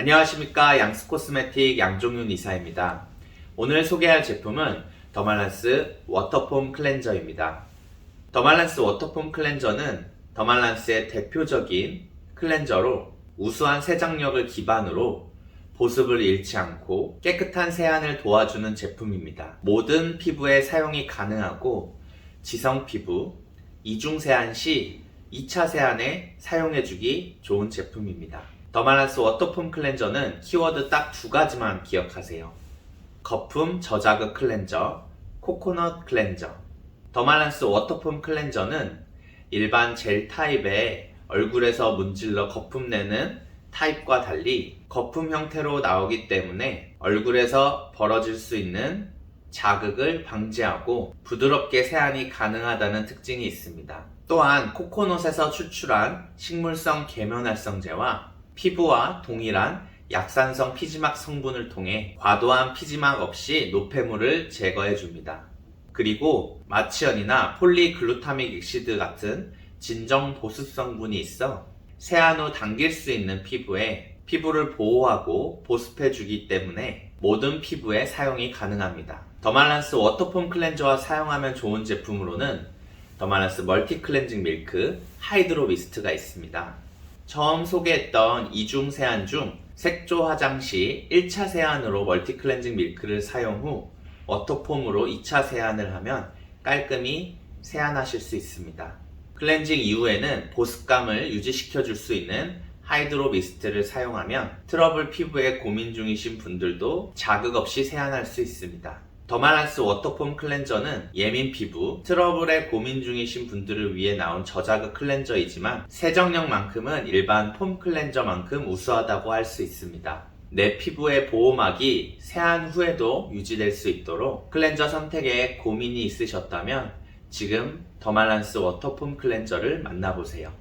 안녕하십니까 양스 코스메틱 양종윤 이사입니다. 오늘 소개할 제품은 더말란스 워터폼 클렌저입니다. 더말란스 워터폼 클렌저는 더말란스의 대표적인 클렌저로 우수한 세정력을 기반으로 보습을 잃지 않고 깨끗한 세안을 도와주는 제품입니다. 모든 피부에 사용이 가능하고 지성 피부, 이중 세안 시 2차 세안에 사용해주기 좋은 제품입니다. 더말란스 워터폼 클렌저는 키워드 딱 두 가지만 기억하세요. 거품 저자극 클렌저, 코코넛 클렌저. 더말란스 워터폼 클렌저는 일반 젤 타입의 얼굴에서 문질러 거품 내는 타입과 달리 거품 형태로 나오기 때문에 얼굴에서 벌어질 수 있는 자극을 방지하고 부드럽게 세안이 가능하다는 특징이 있습니다. 또한 코코넛에서 추출한 식물성 계면활성제와 피부와 동일한 약산성 피지막 성분을 통해 과도한 피지막 없이 노폐물을 제거해 줍니다. 그리고 마치연이나 폴리글루타믹 액시드 같은 진정 보습 성분이 있어 세안 후 당길 수 있는 피부에 피부를 보호하고 보습해 주기 때문에 모든 피부에 사용이 가능합니다. 더말란스 워터폼 클렌저와 사용하면 좋은 제품으로는 더말란스 멀티 클렌징 밀크 하이드로 미스트가 있습니다. 처음 소개했던 이중 세안 중 색조 화장 시 1차 세안으로 멀티 클렌징 밀크를 사용 후 워터폼으로 2차 세안을 하면 깔끔히 세안하실 수 있습니다. 클렌징 이후에는 보습감을 유지시켜 줄 수 있는 하이드로 미스트를 사용하면 트러블 피부에 고민 중이신 분들도 자극 없이 세안할 수 있습니다. 더말란스 워터폼 클렌저는 예민 피부, 트러블에 고민 중이신 분들을 위해 나온 저자극 클렌저이지만 세정력만큼은 일반 폼 클렌저만큼 우수하다고 할 수 있습니다. 내 피부의 보호막이 세안 후에도 유지될 수 있도록 클렌저 선택에 고민이 있으셨다면 지금 더말란스 워터폼 클렌저를 만나보세요.